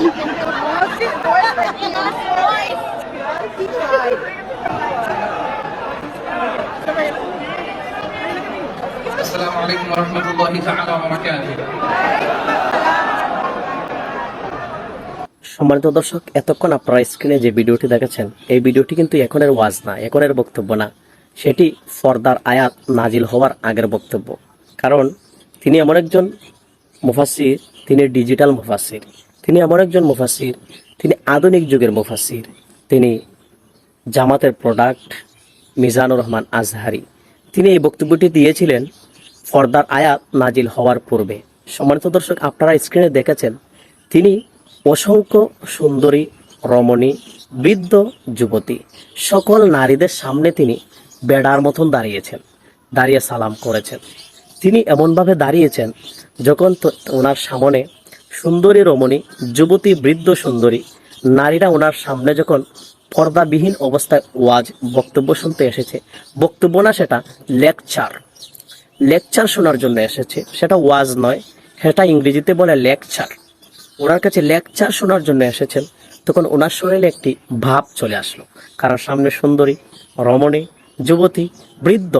السلام عليكم ورحمة الله تعالى وبركاته সম্মানিত দর্শক এতক্ষণ আপনারা স্ক্রিনে যে ভিডিওটি দেখেছেন এই ভিডিওটি কিন্তু এখনের ওয়াজ না এখনের বক্তব্য না সেটি ফর্দার আয়াত নাজিল হওয়ার আগের বক্তব্য কারণ তিনি এমন একজন মুফাসির তিনি ডিজিটাল মুফাসির তিনি এমন একজন মুফাসির তিনি আধুনিক যুগের মুফাসির তিনি জামাতের প্রোডাক্ট মিজানুর রহমান আজহারি। তিনি এই বক্তব্যটি দিয়েছিলেন ফর্দার আয়াত নাজিল হওয়ার পূর্বে। সম্মানিত দর্শক, আপনারা স্ক্রিনে দেখেছেন, তিনি অসংখ্য সুন্দরী, রমণী, বৃদ্ধ যুবতী, সকল নারীদের সামনে তিনি বেড়ার মতন দাঁড়িয়েছেন, দাঁড়িয়ে সালাম করেছেন। তিনি এমনভাবে দাঁড়িয়েছেন যখন ওনার সামনে সুন্দরী রমণী, যুবতী বৃদ্ধ সুন্দরী, নারীরা ওনার সামনে যখন পর্দাবিহীন অবস্থায় ওয়াজ, বক্তব্য শুনতে এসেছে, বক্তব্য না সেটা লেকচার। লেকচার শোনার জন্য এসেছে, সেটা ওয়াজ নয়, সেটা ইংরেজিতে বলে লেকচার। ওনার কাছে লেকচার শোনার জন্য এসেছেন, তখন ওনার শরীরে একটি ভাব চলে আসলো, কারণ সামনে সুন্দরী, রমণী, যুবতী, বৃদ্ধ,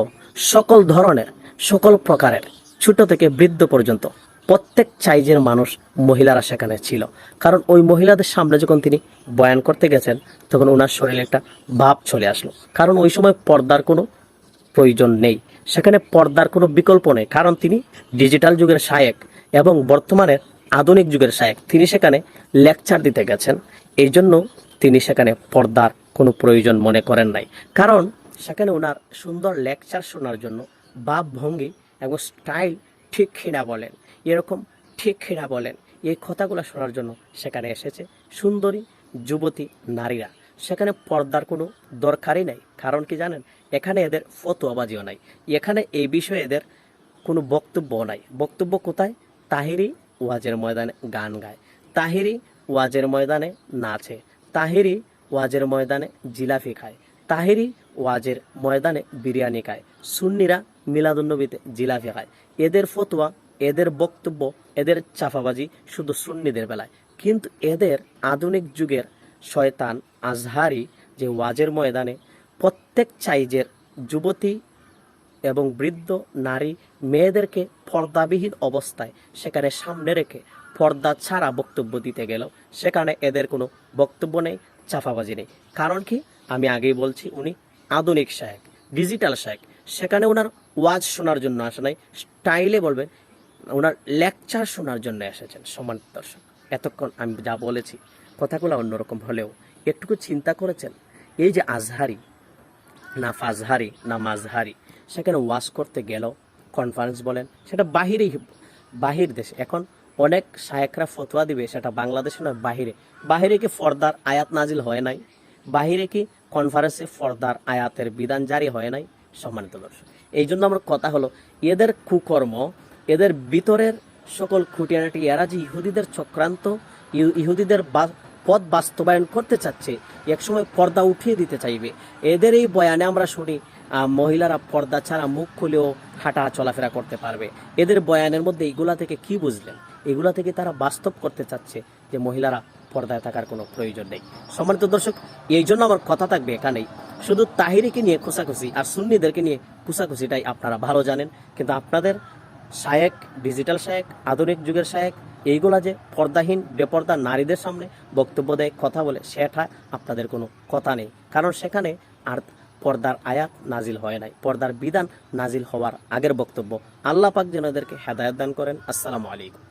সকল ধরনের, সকল প্রকারের, ছোট থেকে বৃদ্ধ পর্যন্ত প্রত্যেক চাইজের মানুষ মহিলারা সেখানে ছিল। কারণ ওই মহিলাদের সামনে যখন তিনি বয়ান করতে গেছেন, তখন ওনার শরীরে একটা ভাব চলে আসলো। কারণ ওই সময় পর্দার কোনো প্রয়োজন নেই। সেখানে পর্দার কোনো বিকল্প নেই। কারণ তিনি ডিজিটাল যুগের শায়েক এবং বর্তমানের আধুনিক যুগের শায়েক। তিনি সেখানে লেকচার দিতে গেছেন। এই জন্য তিনি সেখানে পর্দার কোনো প্রয়োজন মনে করেন নাই। কারণ সেখানে ওনার সুন্দর লেকচার শোনার জন্য ভাব ভঙ্গি এবং স্টাইল ঠিক খিনা বলেন। এরকম ঠিক খিনা বলেন। এই কথাগুলো শোনার জন্য সেখানে এসেছে সুন্দরী যুবতী নারীরা। সেখানে পর্দার কোনো দরকারই নাই। কারণ কি জানেন? এখানে এদের ফতোয়াবাজিও নাই। এখানে এই বিষয়ে এদের কোনো বক্তব্য নাই। বক্তব্য কোথায়? তাহিরি ওয়াজের ময়দানে গান গায়। তাহিরি ওয়াজের ময়দানে নাচে। তাহিরি ওয়াজের ময়দানে জিলাফি খায়। তাহিরি ওয়াজের ময়দানে বিরিয়ানি খায়। সুন্নিরা মিলাদুন্নবীতে জিলাফি খায়। এদের ফতোয়া এদের বক্তব্য, এদের চাফাবাজি শুধু সুন্নিদের বেলায়। কিন্তু এদের আধুনিক যুগের শয়তান আজহারি যে ওয়াজের ময়দানে প্রত্যেক চাইজের যুবতী এবং বৃদ্ধ নারী মেয়েদেরকে পর্দাবিহীন অবস্থায় সেখানে সামনে রেখে পর্দা ছাড়া বক্তব্য দিতে গেল, সেখানে এদের কোনো বক্তব্য নেই চাফাবাজি নেই। কারণ কি? আমি আগেই বলছি, উনি আধুনিক শায়েক ডিজিটাল শায়েক সেখানে ওনার ওয়াজ শোনার জন্য আসে নাই। স্টাইলে বলবেন ওনার লেকচার শোনার জন্য এসেছেন, সমান দর্শক। এতক্ষণ আমি যা বলেছি, কথাগুলো অন্যরকম হলেও একটুকু চিন্তা করেছেন? এই যে আজহারি, না ফাজহারি, না মাঝহারি সেখানে ওয়াশ করতে গেল কনফারেন্স বলেন, সেটা বাহিরেই বাহির দেশে। এখন অনেক শায়েকরা ফতোয়া দিবে, সেটা বাংলাদেশে নয়, বাহিরে। বাহিরে কি ফর্দার আয়াত নাজিল হয় নাই? বাহিরে কি কনফারেন্সে ফর্দার আয়াতের বিধান জারি হয় নাই? সম্মানিত দর্শক, এই জন্য আমার কথা হলো, এদের কুকর্ম এদের ভিতরের সকল খুঁটিয়ানাটি এরা যে ইহুদিদের চক্রান্ত, ইহু- ইহুদিদের পথ বাস্তবায়ন করতে চাচ্ছে, একসময় পর্দা উঠিয়ে দিতে চাইবে। এদের এই বয়ানে আমরা শুনি মহিলারা পর্দা ছাড়া মুখ খুলেও হাঁটা চলাফেরা করতে পারবে। এদের বয়ানের মধ্যে এগুলা থেকে কি বুঝলেন? এগুলা থেকে তারা বাস্তব করতে চাচ্ছে যে মহিলারা পর্দায় থাকার কোনো প্রয়োজন নেই। সম্মানিত দর্শক, এই জন্য আমার কথা থাকবে এখানেই। শুধু তাহিরিকে নিয়ে খুশাখুশি আর সুন্নিদেরকে নিয়ে খুশাখুশিটাই আপনারা ভালো জানেন, কিন্তু আপনাদের শায়েক ডিজিটাল শায়েক, আধুনিক যুগের শায়েক, এইগুলা যে পর্দাহীন, বেপর্দা নারীদের সামনে বক্তব্য দেয়, কথা বলে, সেটা আপনাদের কোনো কথা নেই। কারণ সেখানে আর পর্দার আয়াত নাজিল হয় নাই। পর্দার বিধান নাজিল হওয়ার আগের বক্তব্য আল্লাহ পাক যেন এদেরকে হেদায়ত দান করেন। আসসালামু আলাইকুম।